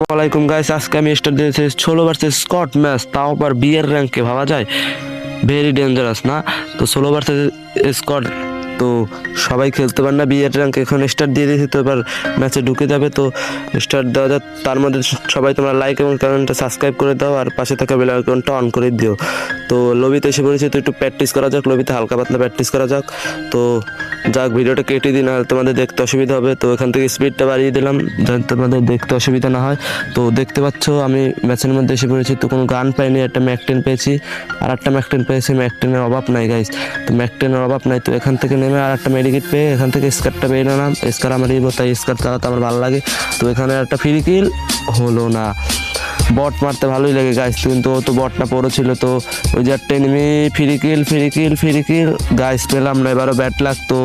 আসসালামাইকুম গাইস আজকে আমি স্টার্ট দিয়েছি ষোলো ভার্সেস স্কট ম্যাচ তাও আবার বিয়ের র্যাঙ্কে ভাবা যায়। ভেরি ডেঞ্জারাস না? তো ষোলো ভার্সেস স্কট তো সবাই খেলতে পারে না বিয়ের র্যাঙ্ক এখন স্টার্ট দিয়ে দিয়েছি, তো এবার ম্যাচে ঢুকে যাবে, তো স্টার্ট দেওয়া যাক। তার মধ্যে সবাই তোমরা লাইক এবং চ্যানেলটা সাবস্ক্রাইব করে দাও, আর পাশে থাকা বেল আইকনটা অন করে দিও। তো লবিতে এসে পড়েছি, তো একটু প্র্যাকটিস করা যাক লবিতে হালকা পাতলা প্র্যাকটিস করা যাক। তো যাক, ভিডিওটা কেটে দিন আর তোমাদের দেখতে অসুবিধা হবে। তো এখান থেকে স্পিডটা বাড়িয়ে দিলাম, যাতে তোমাদের দেখতে অসুবিধা না হয়। তো দেখতে পাচ্ছ, আমি ম্যাচের মধ্যে এসে পড়েছি, তো কোনো গান পাইনি, একটা ম্যাকটেন পেয়েছি। আর একটা ম্যাকটেন পেয়েছি ম্যাকটেনের অভাব নাই গাইস তো ম্যাকটেনের অভাব নাই, তো এখান থেকে নেমে আর একটা মেডিকেট পেয়ে এখান থেকে স্কারটা পেয়ে নিলাম। স্কার আমার ইবো তাই স্কার চালাতে আমার ভালো লাগে। তো এখানে একটা ফ্রি কিল হলো না। বট মারতে ভালোই লাগে গাইস কিন্তু ও তো বটটা পড়েছিল, তো ওই যে একটা এনিমি ফিরিকিল ফিরিকিল ফিরিকিল গাইস পেলাম না, এবারও ব্যাট লাগ তো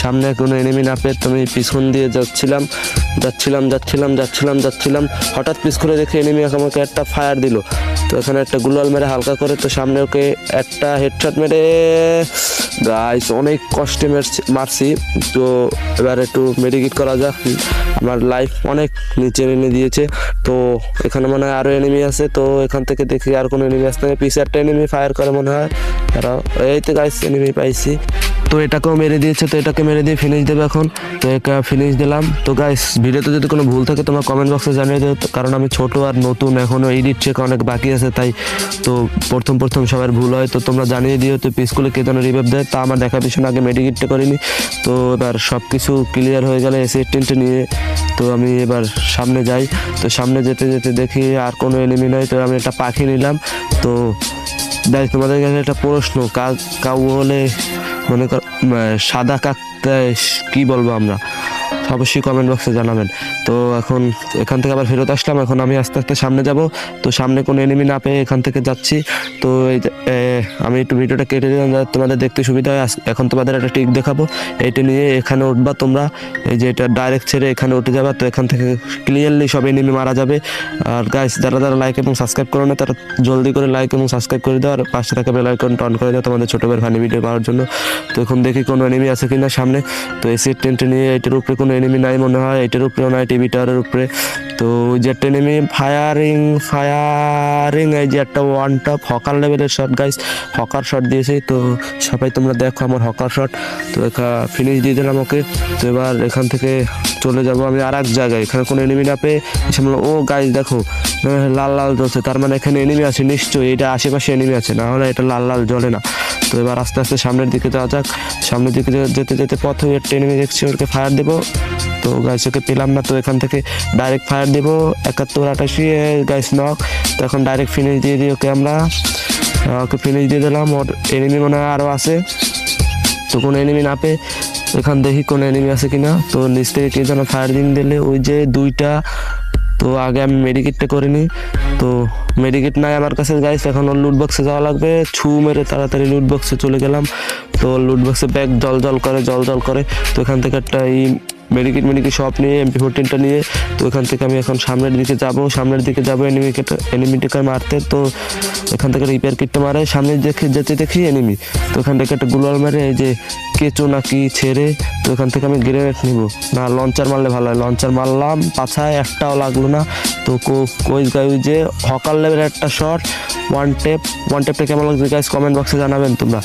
সামনে কোনো এনিমি না পেয়ে তুমি পিছন দিয়ে যাচ্ছিলাম। যাচ্ছিলাম যাচ্ছিলাম যাচ্ছিলাম যাচ্ছিলাম। হঠাৎ পিছ করে দেখে এনিমি আমাকে একটা ফায়ার দিল। তো এখানে একটা গুলাল মেরে হালকা করে, তো সামনে ওকে একটা হেডশট মেরে গাইস অনেক কষ্টে মারছি- তো এবার একটু মেডিকেট করা যাক। আমার লাইফ অনেক নিচে নেমে দিয়েছে। তো এখানে মনে হয় আরও এনিমি আছে, তো এখান থেকে দেখি আর কোনো এনিমি আসতে পিছে একটা এনিমি ফায়ার করে মনে হয়। তারা, এই তো গাইস এনিমি পাইছি। তো এটাকেও মেরে দিয়েছে, তো এটাকে মেরে দিয়ে ফিনিশ দেবে এখন। তো এটা ফিনিশ দিলাম। তো গাইস ভিডিওতে যদি কোনো ভুল থাকে তোমার কমেন্ট বক্সে জানিয়ে তো- কারণ আমি ছোট আর নতুন, এখনও এডিট চেক অনেক বাকি আছে, তাই তো প্রথম প্রথম সবার ভুল হয়। তো তোমরা জানিয়ে দিও তো পিসগুলো কে যেন রিভাইভ দেয়। তা আমার দেখা পিছনে আগে মেডিকেটটা করিনি। তো এবার সব কিছু ক্লিয়ার হয়ে গেলে এসি টেন্টে নিয়ে তো আমি এবার সামনে যাই। তো সামনে যেতে যেতে দেখি আর কোনো এনিমি নয় তো আমি একটা পাখি নিলাম। তো দেখ তোমাদের কাছে একটা প্রশ্ন কাক কাউ হলে মনে কর সাদা কাকটা কি বলব আমরা? অবশ্যই কমেন্ট বক্সে জানাবেন। তো এখন এখান থেকে আবার ফেরত আসলাম। এখন আমি আস্তে আস্তে সামনে যাব। তো সামনে কোনো এনিমি না পেয়ে এখান থেকে যাচ্ছি। তো আমি একটু ভিডিওটা কেটে দিলাম যাতে তোমাদের দেখতে সুবিধা হয়। এখন তোমাদের একটা টিক দেখাবো। এইটা নিয়ে এখানে উঠবা তোমরা। এই যে এটা ডাইরেক্ট ছেড়ে এখানে উঠে যাবা। তো এখান থেকে ক্লিয়ারলি সব এনিমি মারা যাবে। আর গাইস যারা যারা লাইক এবং সাবস্ক্রাইব করো না তারা জলদি করে লাইক এবং সাবস্ক্রাইব করে দাও। আর পাশে থাকা বেল আইকনটা অন করে দাও তোমাদের ছোটো ফানি ভিডিও পাওয়ার জন্য। তো এখন দেখি কোনো এনিমি আছে কিনা সামনে। তো এসি টেন্টে নিয়ে এটার উপরে কোনো এনিমি নাই মনে হয়, এটার উপরেও নাই টিভি টাওয়ারের উপরে। তো ওই যে একটা এনিমি ফায়ারিং ফায়ারিং এই যে একটা ওয়ান টপ হকার লেভেলের শট গাইস হকার শট দিয়েছে। তো সবাই তোমরা দেখো আমার হকার শট তো এখা ফিনিশ দিয়ে দিলাম ওকে। তো এবার এখান থেকে চলে যাব আমি আর এক জায়গায়, এখানে কোনো এনিমি না পেয়ে। ও গাইস দেখো লাল লাল জ্বলছে। তার মানে এখানে এনিমি আছে, নিশ্চয়ই। এটা আশেপাশে এনিমি আছে, না হলে এটা লাল লাল জ্বলে না। তো এবার আস্তে আস্তে সামনের দিকে যাওয়া যাক। সামনের দিকে যেতে যেতে পথে একটা এনিমি দেখছি ওকে ফায়ার দেবো। তো গাইস ওকে পেলাম না, তো এখান থেকে ডাইরেক্ট ফায়ার দেবো। একাত্তর, আটাশি গাইস নক তো এখন ডাইরেক্ট ফিনিশ দিয়ে দিই ওকে আমরা। ওকে ফিনিশ দিয়ে দিলাম। ওর এনিমি মনে হয় আরও আছে। তো কোনো এনিমি না পেয়ে এখান দেখি কোনো এনিমি আছে কিনা। তো নিচ থেকে কে যেন ফায়ার দিন দিলে, ওই যে দুইটা তো আগে আমি মেডিকেটটা করিনি। তো মেডিকেট নাই আমার কাছে গাইস এখন ওর লুট বক্সে যাওয়া লাগবে। ছু মেরে তাড়াতাড়ি লুট বক্সে চলে গেলাম। তো লুট বক্সে ব্যাগ জল জল করে, জল জল করে। তো এখান থেকে একটা এই মেডিকেট মেডিকেট সব নিয়ে এমপি ফোরটিনটা নিয়ে, তো এখান থেকে আমি এখন সামনের দিকে যাব। সামনের দিকে যাব এনিমিকে এনিমিটাকে মারতে। তো এখান থেকে রিপেয়ার কিটটা মারে। সামনে দেখে যেতে দেখি এনিমি তো এখান থেকে একটা গুলাল মেরে, এই যে কেঁচো নাকি ছেড়ে তো এখান থেকে আমি গ্রেনেড নিব। না, লঞ্চার মারলে ভালো হয়। লঞ্চার মারলাম, পাছায় একটাও লাগল না। তো কই যে হকার লেভেলের একটা শট ওয়ান টেপ ওয়ান টেপটা কেমন লাগছে গাইস কমেন্ট বক্সে জানাবেন তোমরা।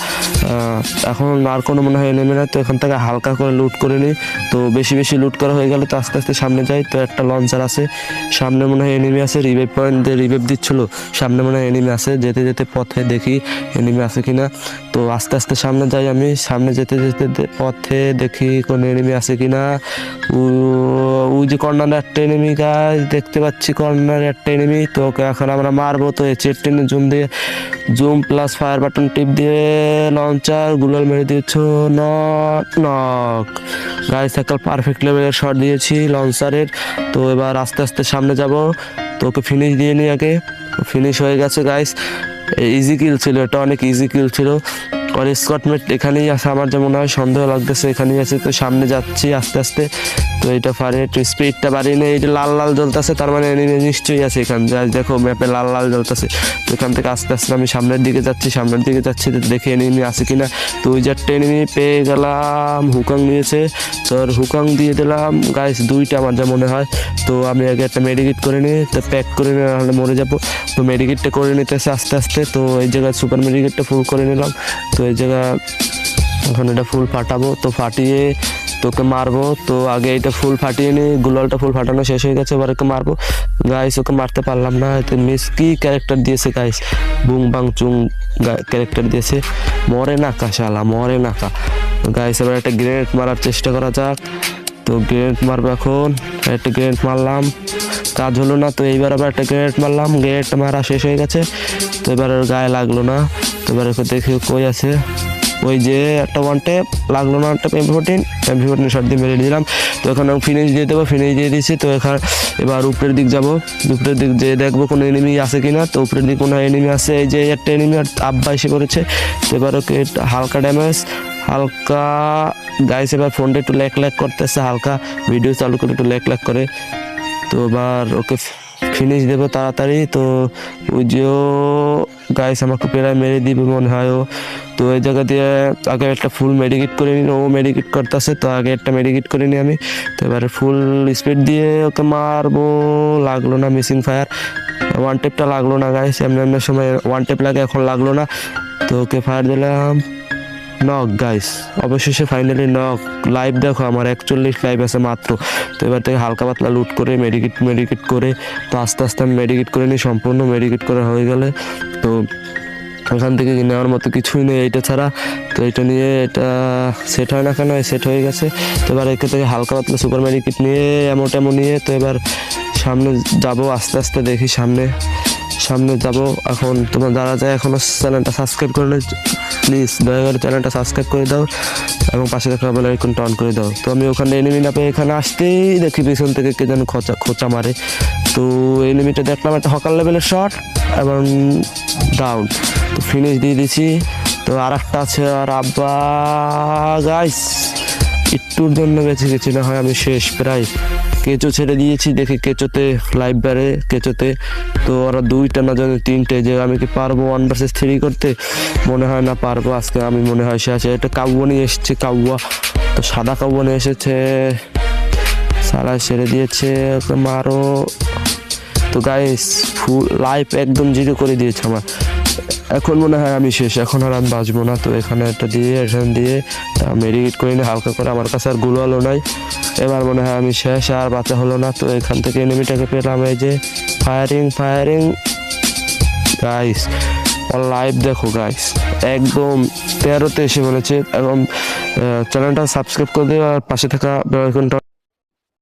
এখন আর কোনো মনে হয় নেমে না তো এখান থেকে হালকা করে লুট করে নিই। তো বেশি বেশি লুট করা হয়ে গেলে তো আস্তে আস্তে সামনে যাই। তো একটা লঞ্চার আছে। সামনে মনে হয় এনিমি আছে রিভাইভ পয়েন্ট দিয়ে রিভাইভ দিচ্ছিল। সামনে মনে হয় এনিমি আছে, যেতে যেতে পথে দেখি এনিমি আছে কি না তো আস্তে আস্তে সামনে যাই আমি। সামনে যেতে পথে দেখি কোন এনিমি আছে কিনা। ও- ওই যে কর্নারে একটা এনিমি গাছ দেখতে পাচ্ছি কর্নারে একটা এনিমি তো এখন আমরা মারবো। তো এই চেট জুম দিয়ে জুম প্লাস ফায়ার বাটন টিপ দিয়ে লঞ্চার গুলাল মেরে দিয়েছ নক নক গাইস একটা পারফেক্ট লেভেলের শট দিয়েছি লঞ্চারের তো এবার আস্তে আস্তে সামনে যাব। তো ওকে ফিনিশ দিয়ে নিই আগে। ফিনিশ হয়ে গেছে গাইস ইজি কিল ছিল, এটা অনেক ইজি কিল ছিল। আর স্কটমেট এখানেই আছে, আমার যেমন হয়, সন্দেহ লাগতেছে, এখানেই আছে। তো সামনে যাচ্ছি আস্তে আস্তে। তো এটা পারে, একটু স্পিডটা বাড়িয়ে নেই এটা লাল লাল জ্বলতেছে, তার মানে enemy নিশ্চয়ই আছে এখানে দেখো ম্যাপে লাল লাল জ্বলতেছে। তো এখান থেকে আস্তে আস্তে আমি সামনের দিকে যাচ্ছি, সামনের দিকে যাচ্ছি দেখে এনিমি আছে কিনা। তো ওই চারটে এনিমি পেয়ে গেলাম, হুকাং নিয়েছে। তো আর হুকাং দিয়ে দিলাম। গাইস দুইটা আমার যা মনে হয়। তো আমি আগে একটা মেডিকেট করে নিই, তো প্যাক করে নিই নাহলে মরে যাব। তো মেডিকেটটা করে নিতেছে আস্তে আস্তে। তো এই জায়গায় সুপার মেডিকেটটা ফুল করে নিলাম। তো এই জায়গা এখন এটা ফুল ফাটাবো। তো ফাটিয়ে তোকে মারবো, তো আগে এটা ফুল ফাটিয়ে নি, গুলালটা ফুল ফাটানো শেষ হয়ে গেছে, এবার মারবো। গাইস ওকে মারতে পারলাম না, এতে মিস কি ক্যারেক্টার দিয়েছে গাইস বুং বাং চুং ক্যারেক্টার দিয়েছে। মরে না কা, শালা, মরে না কা। গাইস এবার একটা গ্রেনেড মারার চেষ্টা করা যাক। তো গ্রেনেড মারবো এখন, একটা গ্রেনেড মারলাম। কাজ হলো না, তো এইবার আবার একটা গ্রেনেড মারলাম গ্রেনেডটা মারা শেষ হয়ে গেছে। তো এবার ওর গায়ে লাগল না। তো এবার ওকে দেখি কই আছে। ওই যে একটা ওয়ান টেপ লাগল না একটা MV fourteen MV fourteen short দিয়ে মেরে দিলাম। তো এখন আমি ফিনিশ দিয়ে দেবো ফিনিশ দিয়ে দিয়েছি তো এখানে এবার উপরের দিক যাব। উপরের দিক যে দেখব কোনো এনিমি আছে কি না তো উপরের দিক কোনো এনিমি আছে। এই যে একটা এনিমি আব্বা এসে পড়েছে। তো এবার ওকে হালকা ড্যামেজ হালকা গাইস এবার ফোনটা একটু ল্যাক ল্যাক করতেছে, হালকা ভিডিও চালু করে একটু ল্যাক ল্যাক করে। তো এবার ওকে ফিনিশ দেবো তাড়াতাড়ি। তো ওই যে গাইস আমাকে প্রায় মেরে দিবে মনে হয় ও। তো এই জায়গা দিয়ে আগে একটা ফুল মেডিকেট করে নিন ও মেডিকেট করতেছে, তো আগে একটা মেডিকেট করে নিই আমি। তো এবারে ফুল স্পিড দিয়ে ওকে মারবো, লাগল না মিসিং ফায়ার ওয়ান টেপটা লাগল না গাইস এমনি এমনি সময় ওয়ান টেপ লাগে, এখন লাগল না। তো ওকে ফায়ার দিলাম। নক গাইস অবশেষে ফাইনালি নক লাইভ দেখো, আমার একচল্লিশ লাইভ আছে মাত্র। তো এবার থেকে হালকা পাতলা লুট করে মেডিকেট মেডিকেট করে, তো আস্তে আস্তে আমি মেডিকেট করে নিই, সম্পূর্ণ মেডিকেট করা হয়ে গেলে। তো ওখান থেকে নেওয়ার মতো কিছুই নেই এইটা ছাড়া। তো এটা নিয়ে এটা সেট হয় না কেন? সেট হয়ে গেছে। তো এবার এখান থেকে হালকা পাতলা সুপার মেডিকেট নিয়ে এমন টেমো নিয়ে, তো এবার সামনে যাব, আস্তে আস্তে দেখি সামনে। সামনে যাব। এখন তোমরা যারা যায় এখনও চ্যানেলটা সাবস্ক্রাইব করে প্লিজ দয়া করে চ্যানেলটা সাবস্ক্রাইব করে দাও এবং পাশে দেখা বেল আইকনটা অন করে দাও। তো আমি ওখানে এনিমি না পেয়ে এখানে আসতেই দেখি পিছন থেকে কে যেন খোঁচা খোঁচা মারে। তো এনিমিটা দেখলাম একটা হকার লেভেলের শট এবং ডাউন তো ফিনিশ দিয়ে দিছি। তো আর একটা আছে আর আব্বা গাইস একটুর জন্য বেঁচে গেছি, না হয় আমি শেষ প্রায়। কেঁচো ছেড়ে দিয়েছি, দেখি কেঁচোতে লাইভ বারে কেঁচোতে। তো ওরা দুইটা না জানে তিনটে যে আমি কি পারব ওয়ান ভার্সেস থ্রি করতে? মনে হয় না পারব, আজকে আমি মনে হয় শেষ। এটা কাউয়া নিয়ে এসেছে, কাউয়া। তো সাদা কাউয়া নিয়ে এসেছে। সারা ছেড়ে দিয়েছে, ওকে মারো। তো গাইস ফুল লাইফ একদম জিরো করে দিয়েছে আমার। এখন মনে হয় আমি শেষ। এখন আর আমি বাঁচবো না। তো এখানে একটা দিয়ে, এখানে দিয়ে মেডিকেট করে নিয়ে হালকা করে। আমার কাছে আরগুলো নাই। এবার মনে হয় আমি শেষ, আর বাঁচা হলো না। তো এখান থেকে এনিমিটাকে পেলাম এই যে ফায়ারিং ফায়ারিং গাইস লাইভ দেখো গাইস একদম তেরোতে এসে বলেছে। এবং চ্যানেলটা সাবস্ক্রাইব করে দিও, আর পাশে থাকা বেল আইকনটা